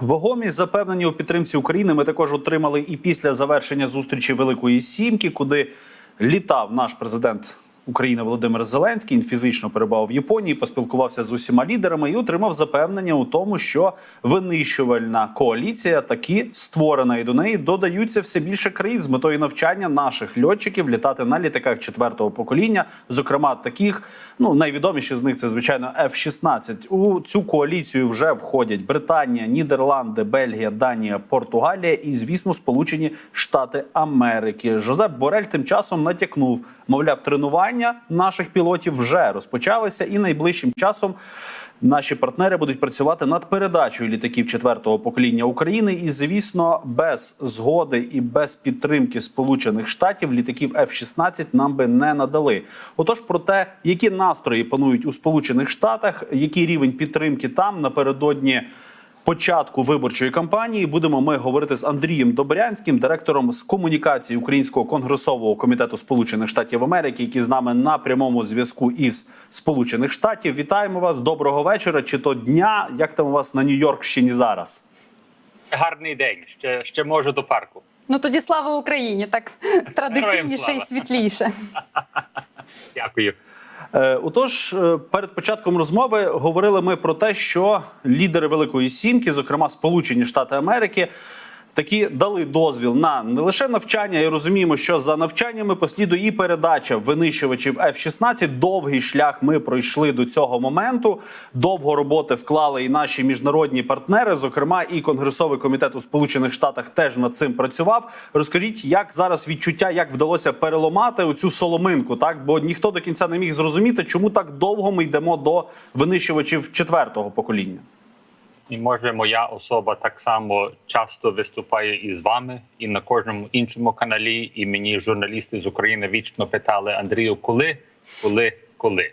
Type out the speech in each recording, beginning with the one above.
Вагомі запевнені у підтримці України. Ми також отримали і після завершення зустрічі Великої Сімки, куди літав наш президент України Володимир Зеленський. Він фізично перебував в Японії, поспілкувався з усіма лідерами і отримав запевнення у тому, що винищувальна коаліція таки створена, і до неї додаються все більше країн з метою навчання наших льотчиків літати на літаках четвертого покоління, зокрема таких. Ну найвідоміші з них це звичайно F-16. У цю коаліцію вже входять Британія, Нідерланди, Бельгія, Данія, Португалія і, звісно, Сполучені Штати Америки. Жозеп Борель тим часом натякнув, мовляв, тренування наших пілотів вже розпочалися, і найближчим часом. Наші партнери будуть працювати над передачею літаків четвертого покоління України, і звісно, без згоди і без підтримки Сполучених Штатів літаків F-16 нам би не надали. Отож, про те, які настрої панують у Сполучених Штатах, який рівень підтримки там напередодні. Початку виборчої кампанії будемо ми говорити з Андрієм Добрянським, директором з комунікації Українського конгресового комітету Сполучених Штатів Америки, який з нами на прямому зв'язку із Сполучених Штатів. Вітаємо вас. Доброго вечора чи то дня. Як там у вас на Нью-Йоркщині зараз? Гарний день. Ще ще можу до парку. Ну тоді слава Україні, так традиційніше і світліше. Дякую. Е, Отож, е, перед початком розмови говорили ми про те, що лідери Великої Сімки, зокрема Сполучені Штати Америки, такі дали дозвіл на не лише навчання, і розуміємо, що за навчаннями послідує і передача винищувачів F-16. Довгий шлях ми пройшли до цього моменту. Довго роботи вклали і наші міжнародні партнери, зокрема, і Конгресовий комітет у Сполучених Штатах теж над цим працював. Розкажіть, як зараз відчуття, як вдалося переламати оцю соломинку, так бо ніхто до кінця не міг зрозуміти, чому так довго ми йдемо до винищувачів четвертого покоління. І може моя особа так само часто виступає і з вами, і на кожному іншому каналі. І мені журналісти з України вічно питали Андрію, коли, коли, коли.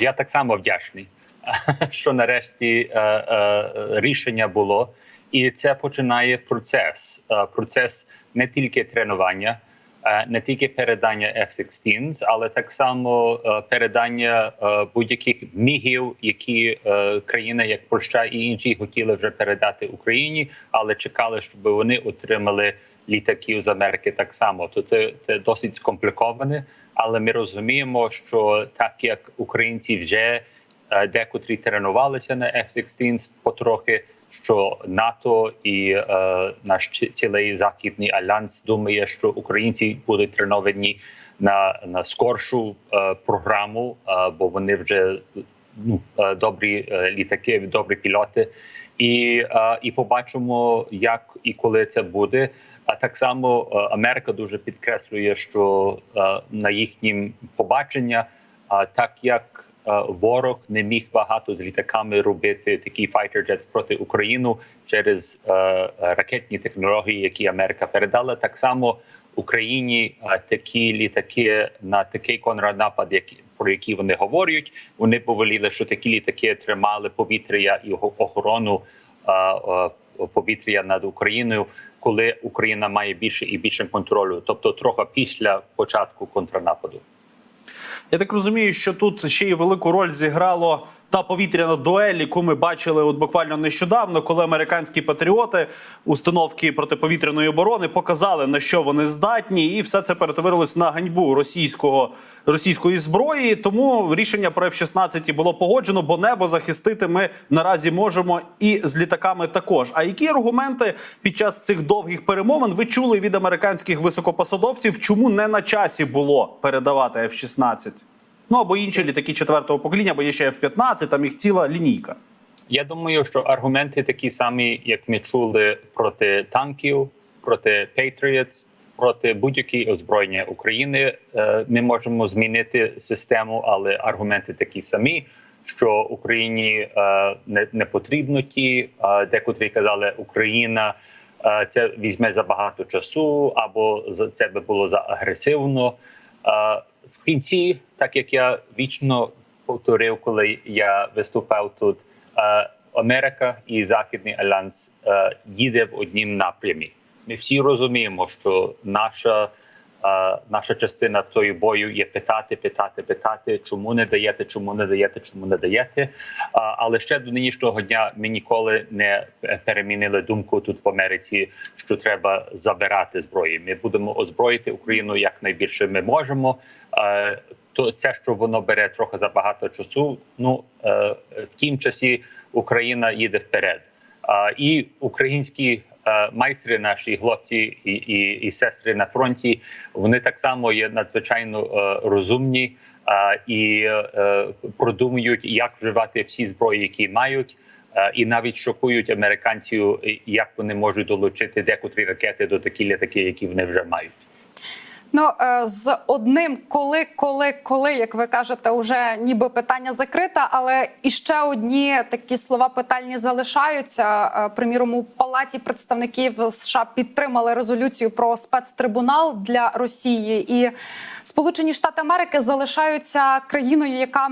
Я так само вдячний, що нарешті е, е, рішення було, і це починає процес. Е, процес не тільки тренування. Е, Не тільки передання F-16, але так само е, передання е, будь-яких мігів, які країни, як Польща і інші, хотіли вже передати Україні, але чекали, щоб вони отримали літаків з Америки так само. То це, це досить скомпліковане, але ми розуміємо, що так як українці вже декотрі тренувалися на F-16 потрохи, що НАТО і е, наш цілий західний альянс думає, що українці будуть треновані на, на скоршу е, програму, е, бо вони вже ну, е, добрі е, літаки, добрі пілоти, і, е, і побачимо, як і коли це буде. А так само е, Америка дуже підкреслює, що е, на їхнім побачення, а так як ворог не міг багато з літаками робити такі fighter jets проти України через е, е, ракетні технології, які Америка передала, так само Україні е, такі літаки на такий контрнапад, які про які вони говорять, вони повеліли, що такі літаки тримали повітря і охорону е, е, повітря над Україною, коли Україна має більше і більше контролю, тобто трохи після початку контрнападу. Я так розумію, що тут ще й велику роль зіграло та повітряна дуель, яку ми бачили от буквально нещодавно, коли американські патріоти установки протиповітряної оборони показали на що вони здатні, і все це перетворилось на ганьбу російського російської зброї. Тому рішення про F-16 було погоджено, бо небо захистити ми наразі можемо і з літаками також. А які аргументи під час цих довгих перемовин ви чули від американських високопосадовців, чому не на часі було передавати F-16? Ну або інші літаки четвертого покоління, бо є ще F-15, там їх ціла лінійка. Я думаю, що аргументи такі самі, як ми чули проти танків, проти Patriots, проти будь-якої озброєння України. Е, Ми можемо змінити систему, але аргументи такі самі. Що Україні е, не, не потрібно ті, е, декотрі казали, Україна е, це візьме забагато часу, або за це би було за агресивно. Е, в кінці, так як я вічно повторив, коли я виступав тут, е, Америка і Західний альянс е, їде в однім напрямі. Ми всі розуміємо, що наша Наша частина в тої бою є питати, питати, питати, чому не даєте, чому не даєте, чому не даєте. Але ще до нинішнього дня ми ніколи не е, перемінили думку тут в Америці, що треба забирати зброї. Ми будемо озброїти Україну як найбільше ми можемо. То це, що воно бере трохи забагато часу. Ну е, в тім часі Україна їде вперед. І українські майстри, наші хлопці і, і, і сестри на фронті, вони так само є надзвичайно е, розумні е, і е, продумують, як вживати всі зброї, які мають. Е, І навіть шокують американців, як вони можуть долучити декотрі ракети до такі літаки, які вони вже мають. Ну е, з одним, коли, коли, коли, як ви кажете, вже ніби питання закрите, але і ще одні такі слова питальні залишаються. Е, Приміром, у палаті представників США підтримали резолюцію про спецтрибунал для Росії, і Сполучені Штати Америки залишаються країною, яка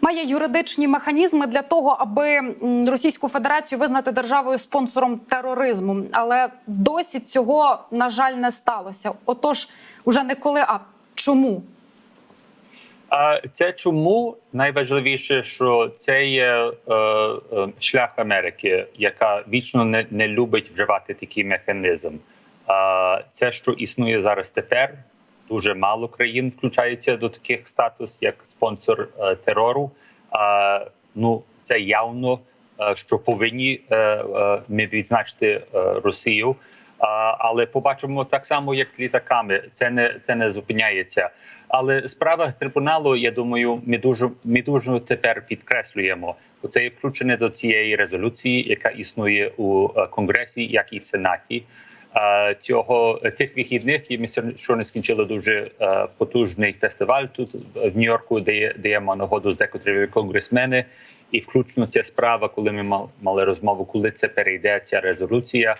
має юридичні механізми для того, аби Російську Федерацію визнати державою спонсором тероризму. Але досі цього на жаль не сталося. Отож, уже не коли, а чому? А це чому найважливіше, що це є е, е, шлях Америки, яка вічно не, не любить вживати такий механізм. А це, що існує зараз тепер, дуже мало країн включаються до таких статус, як спонсор е, терору. А ну це явно, е, що повинні е, е, ми відзначити е, Росію. Але побачимо так само, як з літаками. Це не це не зупиняється. Але справа трибуналу, я думаю, ми дуже ми дуже тепер підкреслюємо, бо це є включене до цієї резолюції, яка існує у е, конгресі, як і в сенаті. Е, Цього цих вихідних і ми що скінчили дуже е, потужний фестиваль тут в Нью-Йорку, де я нагоду з декотрими конгресмени, і включно ця справа, коли ми мал- мали розмову, коли це перейде ця резолюція.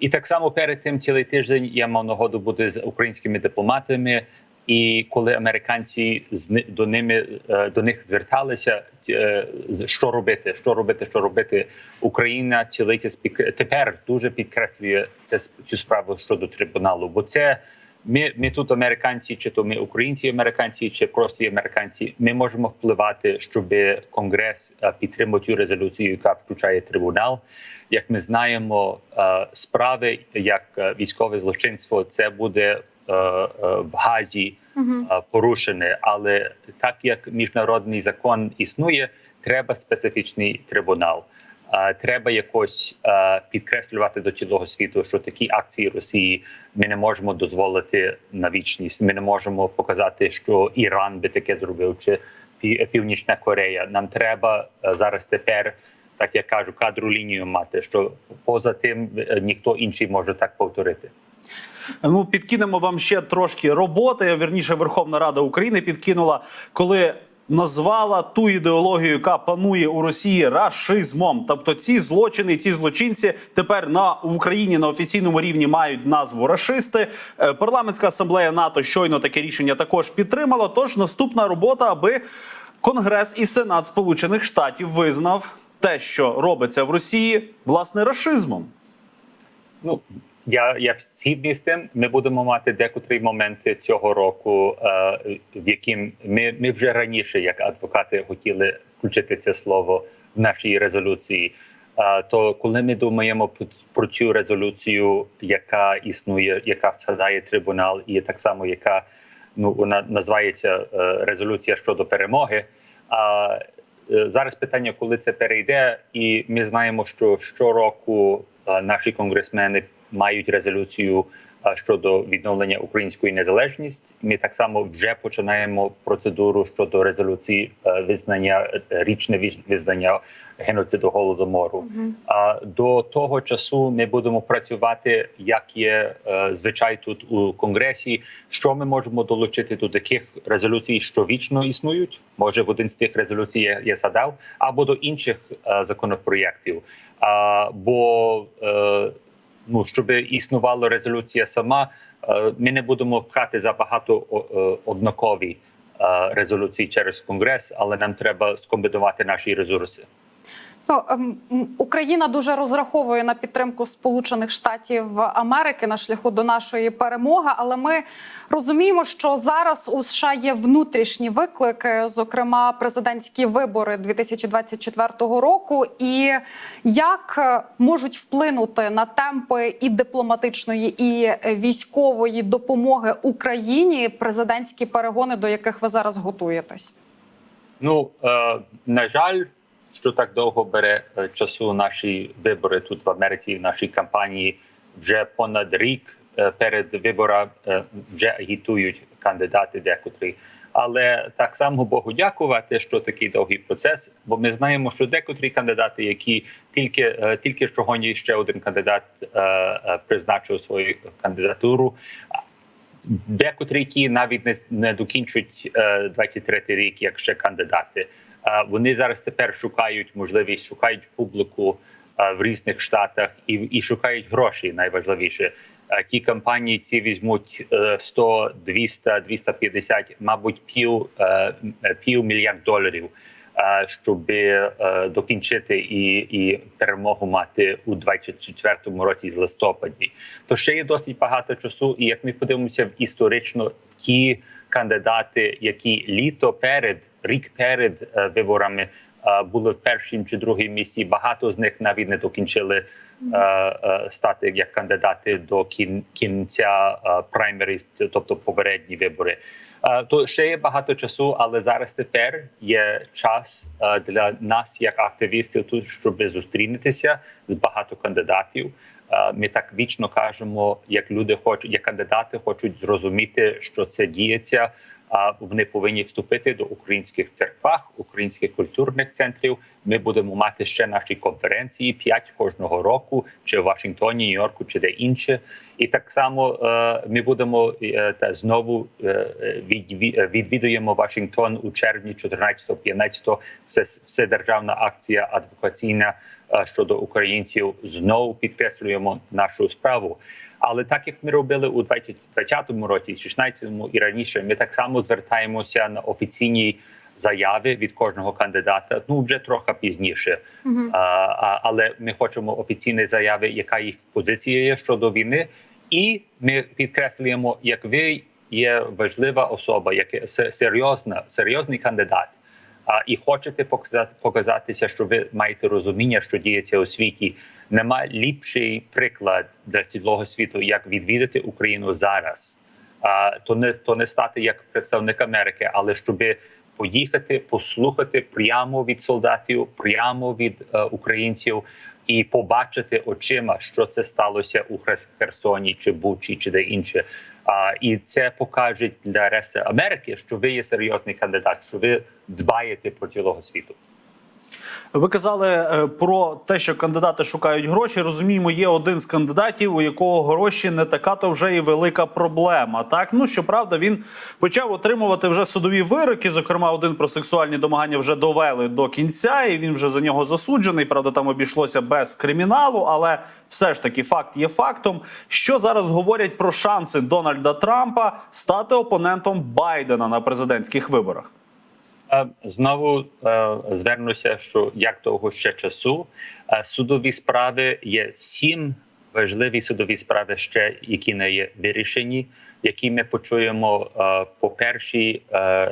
І так само перед тим цілий тиждень я мав нагоду бути з українськими дипломатами. І коли американці до ними е, до них зверталися, е, що робити, що робити, що робити, Україна цілиться спік- тепер дуже підкреслює це цю справу щодо трибуналу. Бо це ми, ми тут американці, чи то ми українці, американці, чи просто американці. Ми можемо впливати, щоб конгрес е, підтримав цю резолюцію, яка включає трибунал. Як ми знаємо, е, справи як е, військове злочинство, це буде в Газі порушене. Але так як міжнародний закон існує, треба специфічний трибунал. Треба якось підкреслювати до цілого світу, що такі акції Росії ми не можемо дозволити на вічність. Ми не можемо показати, що Іран би таке зробив, чи Північна Корея. Нам треба е, зараз тепер, так як кажу, кадру лінію мати, що поза тим е, ніхто інший може так повторити. Ну, підкинемо вам ще трошки роботи. Вірніше, Верховна Рада України підкинула, коли назвала ту ідеологію, яка панує у Росії рашизмом. Тобто, ці злочини, ці злочинці тепер на в Україні на офіційному рівні мають назву рашисти. Е, Парламентська асамблея НАТО щойно таке рішення також підтримала. Тож наступна робота, аби Конгрес і Сенат Сполучених Штатів визнав те, що робиться в Росії, власне, рашизмом. Ну я, я згідний з тим. Ми будемо мати декотрі моменти цього року, е, в яким ми, ми вже раніше, як адвокати, хотіли включити це слово в нашій резолюції. Е, то коли ми думаємо про- цю резолюцію, яка існує, яка згадає трибунал, і так само, яка ну вона називається е, резолюція щодо перемоги. А зараз питання, коли це перейде, і ми знаємо, що щороку наші конгресмени мають резолюцію щодо відновлення української незалежності. Ми так само вже починаємо процедуру щодо резолюції е, визнання е, річне визнання геноциду голодомору. А до того часу ми будемо працювати, як є е, звичай тут у конгресі. Що ми можемо долучити до таких резолюцій, що вічно існують? Може, в один з тих резолюцій я, я згадав, або до інших законопроєктів. А, бо е, ну щоб існувала резолюція сама, е, ми не будемо пхати забагато о- е, однакові е, резолюції через конгрес, але нам треба скомбінувати наші ресурси. Ну, ем, Україна дуже розраховує на підтримку Сполучених Штатів Америки на шляху до нашої перемоги. Але ми розуміємо, що зараз у США є внутрішні виклики, зокрема президентські вибори 2024 року. І як е, можуть вплинути на темпи і дипломатичної, і військової допомоги Україні президентські перегони, до яких ви зараз готуєтесь? Ну е, на жаль, що так довго бере е, часу наші вибори тут в Америці, в нашій кампанії вже понад рік е, перед виборами е, вже агітують кандидати декотрі. Але так само Богу дякувати, що такий довгий процес. Бо ми знаємо, що декотрі кандидати, які тільки тільки що гоні ще один кандидат призначив свою кандидатуру, декотрі ті навіть не, не докінчують е, 23-й рік, як ще кандидати. Е, вони зараз тепер шукають можливість, шукають публіку е, в різних штатах і, і шукають гроші. Найважливіше. Е, Ті кампанії ці візьмуть е, 100, 200, 250, мабуть, пів, е, пів мільярд доларів, е, щоб е, докінчити і, і перемогу мати у 24-му році з листопаді. То ще є досить багато часу. І як ми подивимося в історично, ті кандидати, які літо перед рік перед е, виборами е, були в першому чи другому місці, багато з них навіть не докінчили стати як кандидати до кін, кінця е, тобто попередні вибори. То ще є багато часу, але зараз тепер є час для нас, як активістів, тут щоб зустрінутися з багато кандидатів. Ми так вічно кажемо, як люди хочуть, як кандидати хочуть зрозуміти, що це діється. А вони повинні вступити до українських церквах, українських культурних центрів. Ми будемо мати ще наші конференції п'ять кожного року, чи в Вашингтоні, Нью-Йорку, чи де інше. І так само е, ми будемо е, та знову е, відві- відвідуємо Вашингтон у червні 14-15. Це все державна акція адвокаційна щодо українців. Знову підкреслюємо нашу справу. Але так як ми робили у 2020 році, 16-му і раніше, ми так само звертаємося на офіційні заяви від кожного кандидата. Ну вже трохи пізніше. А, а, але ми хочемо офіційні заяви, яка їх позиція є щодо війни, і ми підкреслюємо, як ви є важлива особа, як серйозна, серйозний кандидат. А і хочете показати показатися, що ви маєте розуміння, що діється у світі. Нема ліпший приклад для цілого світу, як відвідати Україну зараз. А то не то не стати як представник Америки, але щоб поїхати, послухати прямо від солдатів, прямо від е, українців, і побачити очима, що це сталося у Херсоні, чи Бучі, чи де інше. А, і це покаже для решти Америки, що ви є серйозний кандидат, що ви дбаєте про цілого світу. Ви казали е, про те, що кандидати шукають гроші. Розуміємо, є один з кандидатів, у якого гроші не така, то вже і велика проблема. Так ну щоправда, він почав отримувати вже судові вироки. Зокрема, один про сексуальні домагання вже довели до кінця, і він вже за нього засуджений. Правда, там обійшлося без криміналу, але все ж таки факт є фактом. Що зараз говорять про шанси Дональда Трампа стати опонентом Байдена на президентських виборах? Е, Знову е, звернуся, що як довго ще часу Е, судові справи є сім важливі судові справи ще, які не є вирішені, які ми почуємо по першій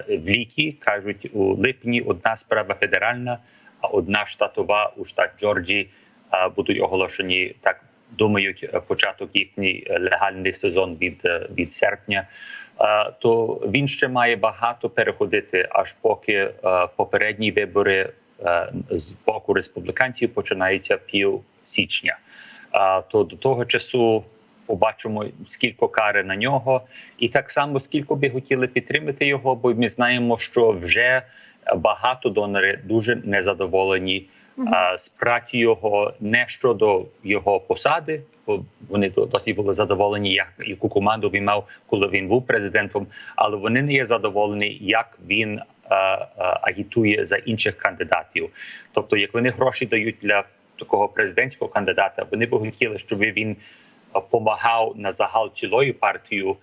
в літі, кажуть у липні. Одна справа федеральна, а одна штатова у штат Джорджії е, будуть оголошені так. Думають е, початок їхній е, легальний сезон від, е, від серпня, то він ще має багато переходити, аж поки попередні вибори з боку республіканців починаються пів січня. То до того часу побачимо скільки кари на нього, і так само скільки би хотіли підтримати його, бо ми знаємо, що вже багато донори дуже незадоволені праці його не щодо його посади, бо вони до- досить були задоволені, як яку команду він мав, коли він був президентом, але вони не є задоволені, як він а, а, агітує за інших кандидатів. Тобто, як вони гроші дають для такого президентського кандидата, вони б хотіли, щоб він а, помагав на загал цілою партію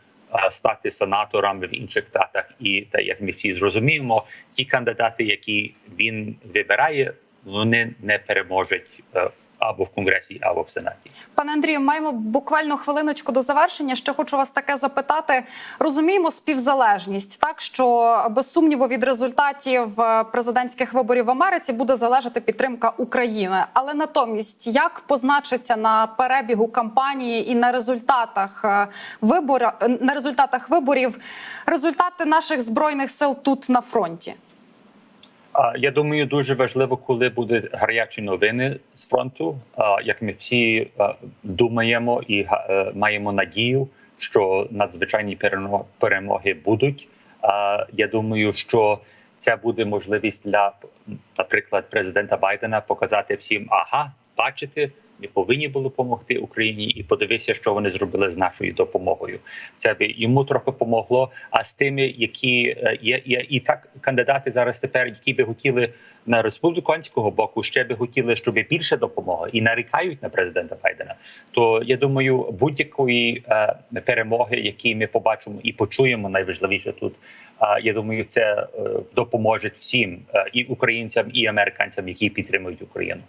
стати сенаторами в інших штатах. І та як ми всі зрозуміємо, ті кандидати, які він вибирає, вони не переможуть е, або в конгресі, або в сенаті. Пане Андрію, маємо буквально хвилиночку до завершення. Ще хочу вас таке запитати. Розуміємо співзалежність, так що без сумніву від результатів е, президентських виборів в Америці буде залежати підтримка України. Але натомість, як позначиться на перебігу кампанії і на результатах е, вибора на результатах виборів результати наших збройних сил тут на фронті? Я думаю, дуже важливо, коли будуть гарячі новини з фронту. Як ми всі думаємо і е, маємо надію, що надзвичайні перемоги будуть. Я думаю, що це буде можливість для, наприклад, президента Байдена показати всім: ага, бачите, ми повинні були допомогти Україні, і подивися, що вони зробили з нашою допомогою. Це би йому трохи помогло. А з тими, які е, є, є і так кандидати зараз тепер, які би хотіли на республіканського боку, ще би хотіли, щоб більше допомоги і нарікають на президента Байдена. То я думаю, будь-якої е, перемоги, які ми побачимо і почуємо, найважливіше тут. е, я думаю, це е, допоможе всім е, і українцям, і американцям, які підтримують Україну.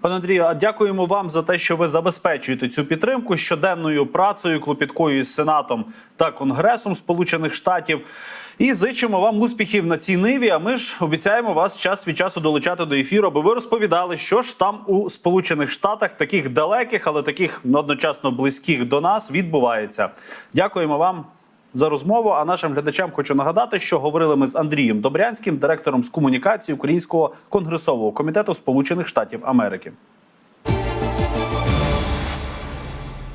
Пане Андрію, а дякуємо вам за те, що ви забезпечуєте цю підтримку щоденною працею, клопіткою із Сенатом та Конгресом Сполучених Штатів. І зичимо вам успіхів на цій ниві. А ми ж обіцяємо вас час від часу долучати до ефіру, аби ви розповідали, що ж там у Сполучених Штатах, таких далеких, але таких одночасно близьких до нас, відбувається. Дякуємо вам. За розмову, а нашим глядачам хочу нагадати, що говорили ми з Андрієм Добрянським, директором з комунікації Українського конгресового комітету Сполучених Штатів Америки.